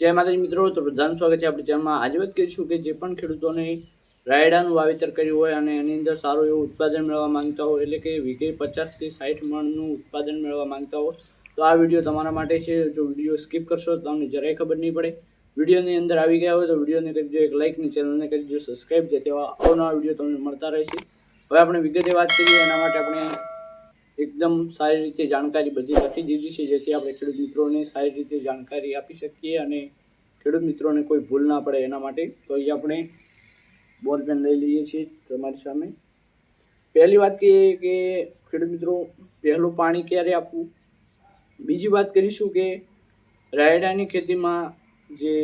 જય માતાજી મિત્રો, તો પ્રધાન સ્વાગત છે. આપણે ચેનલમાં આજે વાત કરીશું કે જે પણ ખેડૂતોને રાયડાનું વાવેતર કર્યું હોય અને એની અંદર સારું એવું ઉત્પાદન મેળવવા માંગતા હોય, એટલે કે વીઘે પચાસથી સાઠ મણનું ઉત્પાદન મેળવવા માંગતા હો તો આ વીડિયો તમારા માટે છે. જો વીડિયો સ્કીપ કરશો, તો તમને જરાય ખબર નહીં પડે. વિડીયોની અંદર આવી ગયા હોય તો વિડીયોને કરી દો એક લાઇકની ચેનલને કરી દો સબસ્ક્રાઈબ જેથી આવા અવનવા વીડિયો તમને મળતા રહેશે. હવે આપણે વિગતે વાત કરીએ, એના માટે આપણે એકદમ સારી રીતે જાણકારી બધી લખી દીધી છે, જેથી આપણે ખેડૂત મિત્રોને સારી રીતે જાણકારી આપી શકીએ અને ખેડૂત મિત્રોને કોઈ ભૂલ ના પડે એના માટે. તો અહીં આપણે બોલ પેન લઈ લઈએ છીએ તમારી સામે. પહેલી વાત કહીએ કે ખેડૂત મિત્રો, પહેલું પાણી ક્યારે આપવું? બીજી વાત કરીશું કે રાયડાની ખેતીમાં જે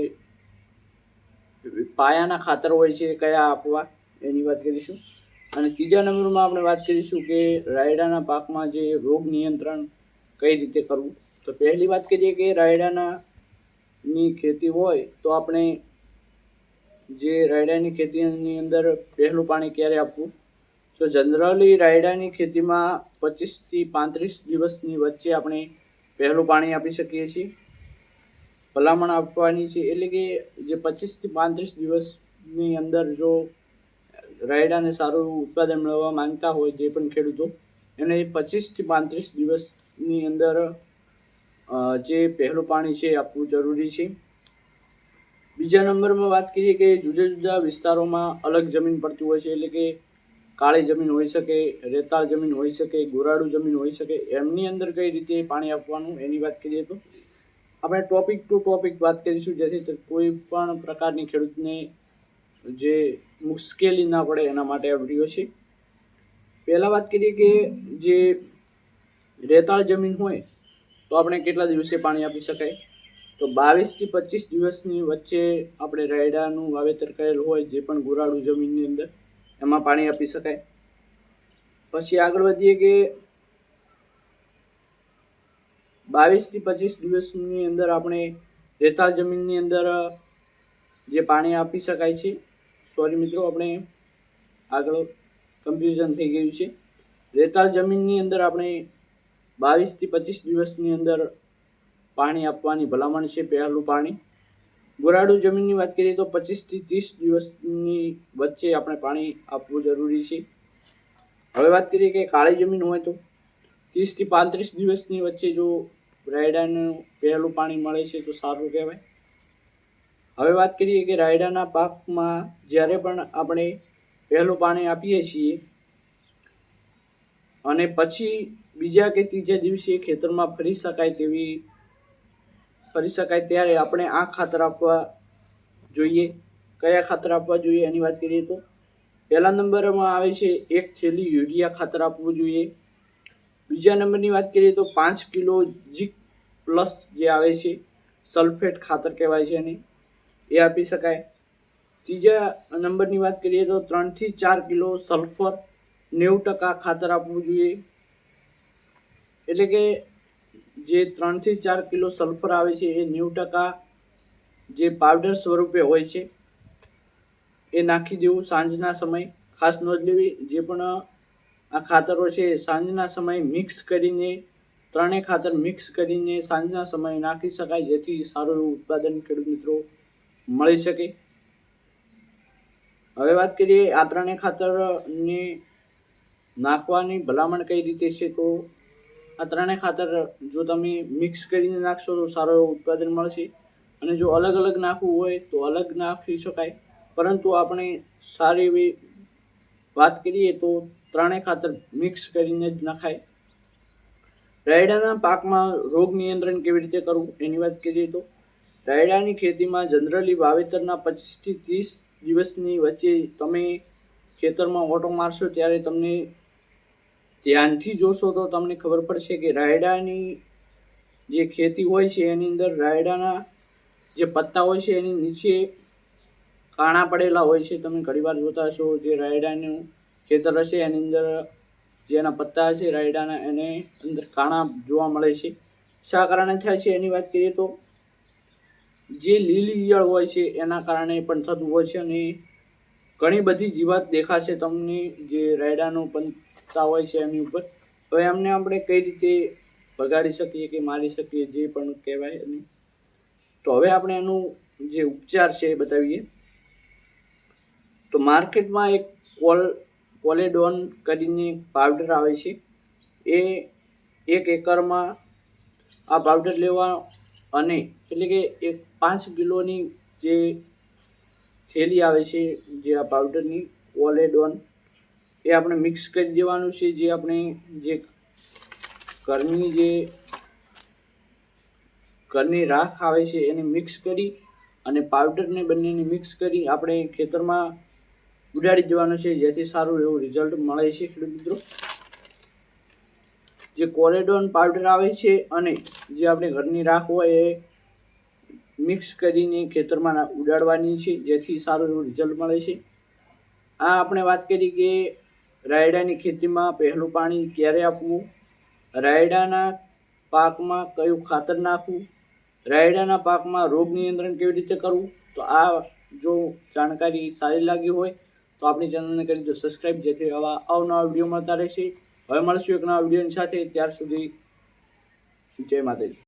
પાયાના ખાતર હોય છે કયા આપવા? એની વાત કરીશું. અને ત્રીજા નંબરમાં આપણે વાત કરીશું કે રાયડાના પાકમાં જે રોગ નિયંત્રણ કઈ રીતે કરવું? તો પહેલી વાત કરીએ કે રાયડાના ની ખેતી હોય તો આપણે જે રાયડાની ખેતીની અંદર પહેલું પાણી ક્યારે આપવું? તો જનરલી રાયડાની ખેતીમાં પચીસથી પાંત્રીસ દિવસની વચ્ચે આપણે પહેલું પાણી આપી શકીએ છીએ. ભલામણ આપવાની છે એટલે કે જે પચીસથી પાંત્રીસ દિવસની અંદર જો રાયડાને સારું ઉત્પાદન મેળવવા માંગતા હોય જે પણ ખેડૂતો, એને પચીસથી પાંત્રીસ દિવસની અંદર જે પહેલું પાણી છે એ આપવું જરૂરી છે. બીજા નંબરમાં વાત કરીએ કે જુદા જુદા વિસ્તારોમાં અલગ જમીન પડતી હોય છે, એટલે કે કાળી જમીન હોઈ શકે, રેતાળ જમીન હોઈ શકે, ગોરાડું જમીન હોઈ શકે, એમની અંદર કઈ રીતે પાણી આપવાનું એની વાત કરીએ તો. આપણે ટોપિક ટુ ટોપિક વાત કરીશું, જેથી કોઈ પણ પ્રકારની ખેડૂતને જે મુશ્કેલી ના પડે એના માટે આ વીડિયો છે. પહેલાં વાત કરીએ કે જે રેતાળ જમીન હોય, તો આપણે કેટલા દિવસે પાણી આપી શકાય? તો બાવીસથી પચીસ દિવસની વચ્ચે આપણે રાયડાનું વાવેતર કરેલું હોય, જે પણ ગોરાડું જમીનની અંદર, એમાં પાણી આપી શકાય. પછી આગળ વધીએ કે બાવીસથી પચીસ દિવસની અંદર આપણે રેતાળ જમીનની અંદર જે પાણી આપી શકાય છે સોરી મિત્રો, આપણે આગળ કન્ફ્યુઝન થઈ ગયું છે. રેતાળ જમીનની અંદર આપણે બાવીસથી પચીસ દિવસની અંદર પાણી આપવાની ભલામણ છે, પહેલું પાણી. ગોરાડું જમીનની વાત કરીએ તો પચીસથી ત્રીસ દિવસની વચ્ચે આપણે પાણી આપવું જરૂરી છે. હવે વાત કરીએ કે કાળી જમીન હોય તો. ત્રીસથી પાંત્રીસ દિવસની વચ્ચે જો રાયડાનું પહેલું પાણી મળે છે તો સારું કહેવાય. હવે વાત કરીએ કે રાયડાના પાકમાં જ્યારે પણ આપણે પહેલું પાણી આપીએ છીએ, અને પછી બીજા કે ત્રીજા દિવસે ખેતરમાં ફરી શકાય તેવી, ફરી શકાય ત્યારે આપણે આ ખાતર આપવા જોઈએ. કયા ખાતર આપવા જોઈએ એની વાત કરીએ તો, પહેલા નંબરમાં આવે છે એક થેલી યુરિયા ખાતર આપવું જોઈએ. બીજા નંબરની વાત કરીએ તો પાંચ કિલો જીક પ્લસ જે આવે છે, સલ્ફેટ ખાતર કહેવાય છે એને. એ આપી શકાય. ત્રીજા નંબરની વાત કરીએ તો ત્રણથી ચાર કિલો સલ્ફર નેવું ટકા ખાતર આપવું જોઈએ. એટલે કે જે ત્રણથી ચાર કિલો સલ્ફર આવે છે એ નેવું ટકા જે પાવડર સ્વરૂપે હોય છે, એ નાખી દેવું સાંજના સમય. ખાસ નોંધ લેવી, જે પણ આ ખાતરો છે સાંજના સમયે મિક્સ કરીને, ત્રણેય ખાતર મિક્સ કરીને સાંજના સમયે નાખી શકાય, જેથી સારું એવું ઉત્પાદન ખેડૂત મિત્રો મળી શકે? હવે વાત કરીએ આ ત્રણેય ખાતરને નાખવાની. ભલામણ કઈ રીતે છે તો આ ત્રણેય ખાતર જો તમે મિક્સ કરીને નાખશો તો સારો ઉત્પાદન મળશે. અને જો અલગ અલગ નાખવું હોય તો અલગ નાખી શકાય. પરંતુ આપણે સારી એવી વાત કરીએ તો ત્રણેય ખાતર મિક્સ કરીને જ નખાય. રાયડાના પાકમાં રોગ નિયંત્રણ કેવી રીતે કરવું એની વાત કરીએ તો રાયડાની ખેતીમાં જનરલી વાવેતરના પચીસથી ત્રીસ દિવસની વચ્ચે તમે ખેતરમાં ઓટો મારશો ત્યારે તમને ધ્યાનથી જોશો તો તમને ખબર પડશે કે રાયડાની જે ખેતી હોય છે એની અંદર રાયડાના જે પત્તા હોય છે એની નીચે કાણા પડેલા હોય છે. તમે ઘણીવાર જોતા હશો જે રાયડાનું ખેતર હશે એની અંદર જેના પત્તા હશે રાયડાના એને અંદર કાણા જોવા મળે છે. શા કારણે થાય છે એની વાત કરીએ તો જે લીલી ઈયળ હોય છે, એના કારણે પણ થતું હોય છે અને ઘણી બધી જીવાત દેખાશે તમને જે રાયડાનું પંતા હોય છે એની ઉપર. હવે એમને આપણે કઈ રીતે ભગાડી શકીએ કે મારી શકીએ જે પણ કહેવાય અને તો હવે આપણે એનું જે ઉપચાર છે એ બતાવીએ. તો માર્કેટમાં એક કોલ, કોલેડોન કરીને પાવડર આવે છે. એ એક એકરમાં આ પાવડર લેવા અને એટલે કે એક પાંચ કિલોની જે થેલી આવે છે, જે આ પાવડરની કોલેડોન એ આપણે મિક્સ કરી દેવાનું છે. જે આપણે જે ઘરની જે ઘરની રાખ આવે છે, એને મિક્સ કરી અને પાવડરને બંનેને મિક્સ કરી આપણે ખેતરમાં ઉડાડી દેવાનું છે, જેથી સારું એવું રિઝલ્ટ મળે છે, ખેડૂત મિત્રો. જે કોલેડોન પાવડર આવે છે અને જે આપણે ઘરની રાખ હોય એ મિક્સ કરીને ખેતરમાં ઉડાડવાની છે, જેથી સારું એવું રિઝલ્ટ મળે છે. આ આપણે વાત કરી કે રાયડાની ખેતીમાં પહેલું પાણી ક્યારે આપવું? રાયડાના પાકમાં કયું ખાતર નાખવું? રાયડાના પાકમાં રોગ નિયંત્રણ કેવી રીતે કરવું? તો આ જો જાણકારી સારી લાગી હોય તો આપણી ચેનલને કરી દો સબસ્ક્રાઈબ જેથી આવા અવનવા વીડિયો મળતા રહેશે. હવે મળશું એક નવા વિડીયોની સાથે. ત્યાર સુધી જય માતાજી.